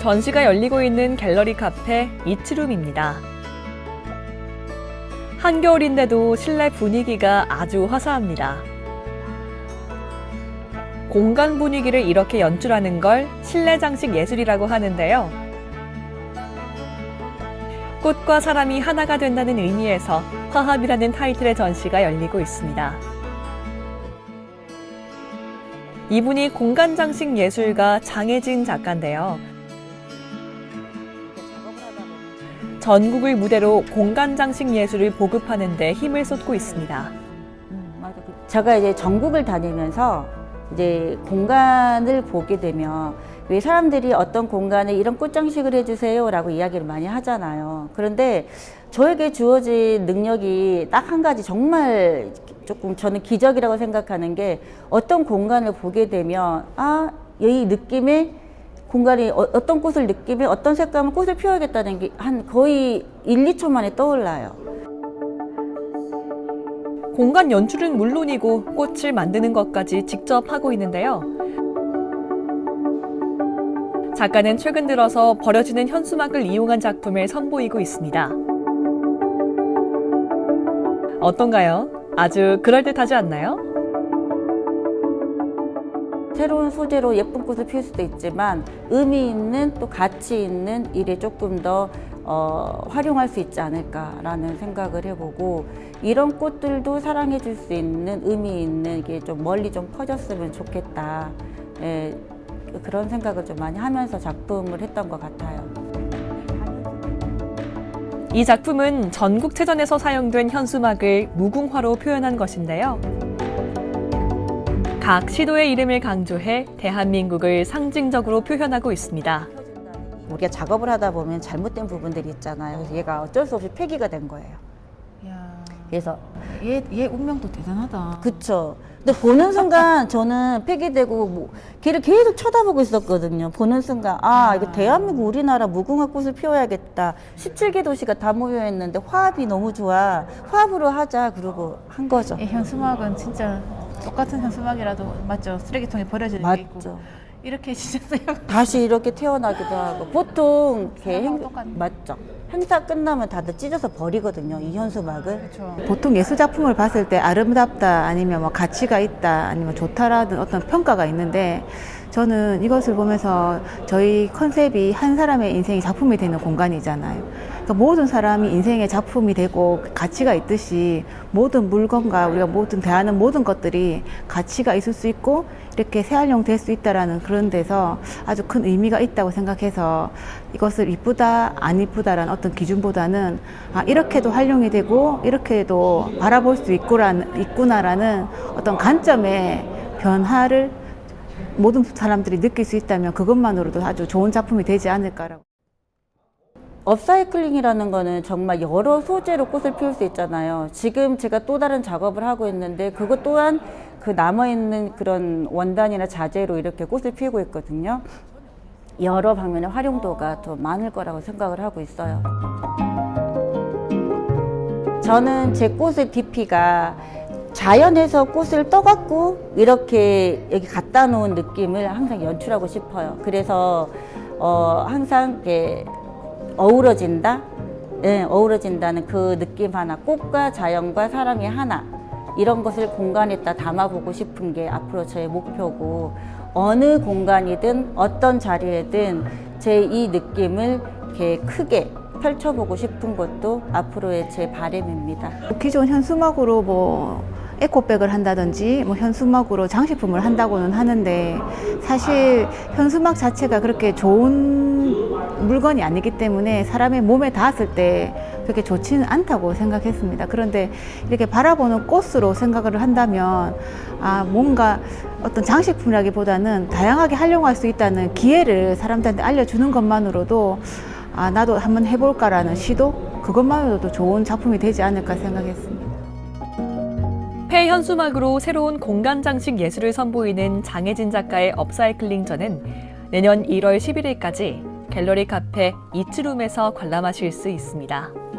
전시가 열리고 있는 갤러리 카페 이츠룸입니다. 한겨울인데도 실내 분위기가 아주 화사합니다. 공간 분위기를 이렇게 연출하는 걸 실내 장식 예술이라고 하는데요. 꽃과 사람이 하나가 된다는 의미에서 화합이라는 타이틀의 전시가 열리고 있습니다. 이분이 공간 장식 예술가 장혜진 작가인데요. 전국을 무대로 공간 장식 예술을 보급하는 데 힘을 쏟고 있습니다. 음. 그- 제가 이제 전국을 다니면서 이제 공간을 보게 되면 왜 사람들이 어떤 공간에 이런 꽃장식을 해주세요라고 이야기를 많이 하잖아요. 그런데 저에게 주어진 능력이 딱 한 가지 정말 조금 저는 기적이라고 생각하는 게 어떤 공간을 보게 되면 아, 이 느낌에 공간이 어, 어떤 꽃을 느끼면 어떤 색감을 꽃을 피워야겠다는 게 한 거의 1, 2초 만에 떠올라요. 공간 연출은 물론이고 꽃을 만드는 것까지 직접 하고 있는데요. 작가는 최근 들어서 버려지는 현수막을 이용한 작품을 선보이고 있습니다. 어떤가요? 아주 그럴듯하지 않나요? 새로운 소재로 예쁜 꽃을 피울 수도 있지만 의미 있는 또 가치 있는 일에 조금 더 어, 활용할 수 있지 않을까라는 생각을 해보고 이런 꽃들도 사랑해 줄 수 있는 의미 있는 게 좀 멀리 좀 퍼졌으면 좋겠다. 예, 그런 생각을 좀 많이 하면서 작품을 했던 것 같아요. 이 작품은 전국체전에서 사용된 현수막을 무궁화로 표현한 것인데요. 각 시도의 이름을 강조해 대한민국을 상징적으로 표현하고 있습니다. 우리가 작업을 하다 보면 잘못된 부분들이 있잖아요. 그래서 얘가 어쩔 수 없이 폐기가 된 거예요. 야, 그래서 얘, 얘 운명도 대단하다. 그쵸. 근데 보는 순간 저는 폐기되고 뭐 걔를 계속 쳐다보고 있었거든요. 보는 순간 아 이거 대한민국 우리나라 무궁화 꽃을 피워야겠다. 17개 도시가 다 모여 있는데 화합이 너무 좋아. 화합으로 하자. 그러고 한 거죠. 이 현수막은 진짜 똑같은 현수막이라도 맞죠? 쓰레기통에 버려지는 게 있고 맞죠. 이렇게 진짜 써요. 다시 이렇게 태어나기도 하고 보통 이렇게 사람하고 행, 똑같네. 맞죠. 행사 끝나면 다들 찢어서 버리거든요. 이 현수막을. 그렇죠. 보통 예술 작품을 봤을 때 아름답다 아니면 뭐 가치가 있다 아니면 좋다라는 어떤 평가가 있는데 저는 이것을 보면서 저희 컨셉이 한 사람의 인생이 작품이 되는 공간이잖아요. 그러니까 모든 사람이 인생의 작품이 되고 가치가 있듯이 모든 물건과 우리가 모든 대하는 모든 것들이 가치가 있을 수 있고 이렇게 재활용 될 수 있다라는 그런 데서 아주 큰 의미가 있다고 생각해서 이것을 이쁘다 안 이쁘다라는 어떤 기준보다는 아 이렇게도 활용이 되고 이렇게도 바라볼 수 있구라는 있구나라는 어떤 관점의 변화를 모든 사람들이 느낄 수 있다면 그것만으로도 아주 좋은 작품이 되지 않을까라고. 업사이클링이라는 거는 정말 여러 소재로 꽃을 피울 수 있잖아요. 지금 제가 또 다른 작업을 하고 있는데 그것 또한 그 남아있는 그런 원단이나 자재로 이렇게 꽃을 피우고 있거든요. 여러 방면의 활용도가 더 많을 거라고 생각을 하고 있어요. 저는 제 꽃의 DP가 자연에서 꽃을 떠갖고 이렇게 여기 갖다 놓은 느낌을 항상 연출하고 싶어요. 그래서 어, 항상 이렇게 어우러진다? 예, 어우러진다는 그 느낌 하나. 꽃과 자연과 사람이 하나. 이런 것을 공간에다 담아보고 싶은 게 앞으로 저의 목표고, 어느 공간이든 어떤 자리에든 제 이 느낌을 이렇게 크게 펼쳐보고 싶은 것도 앞으로의 제 바람입니다. 기존 현수막으로 뭐 에코백을 한다든지 뭐 현수막으로 장식품을 한다고는 하는데 사실 현수막 자체가 그렇게 좋은 물건이 아니기 때문에 사람의 몸에 닿았을 때 그렇게 좋지는 않다고 생각했습니다. 그런데 이렇게 바라보는 꽃으로 생각을 한다면 아 뭔가 어떤 장식품이라기보다는 다양하게 활용할 수 있다는 기회를 사람들한테 알려주는 것만으로도 아 나도 한번 해볼까라는 시도 그것만으로도 좋은 작품이 되지 않을까 생각했습니다. 폐 현수막으로 새로운 공간 장식 예술을 선보이는 장혜진 작가의 업사이클링전은 내년 1월 11일까지 갤러리 카페 이츠룸에서 관람하실 수 있습니다.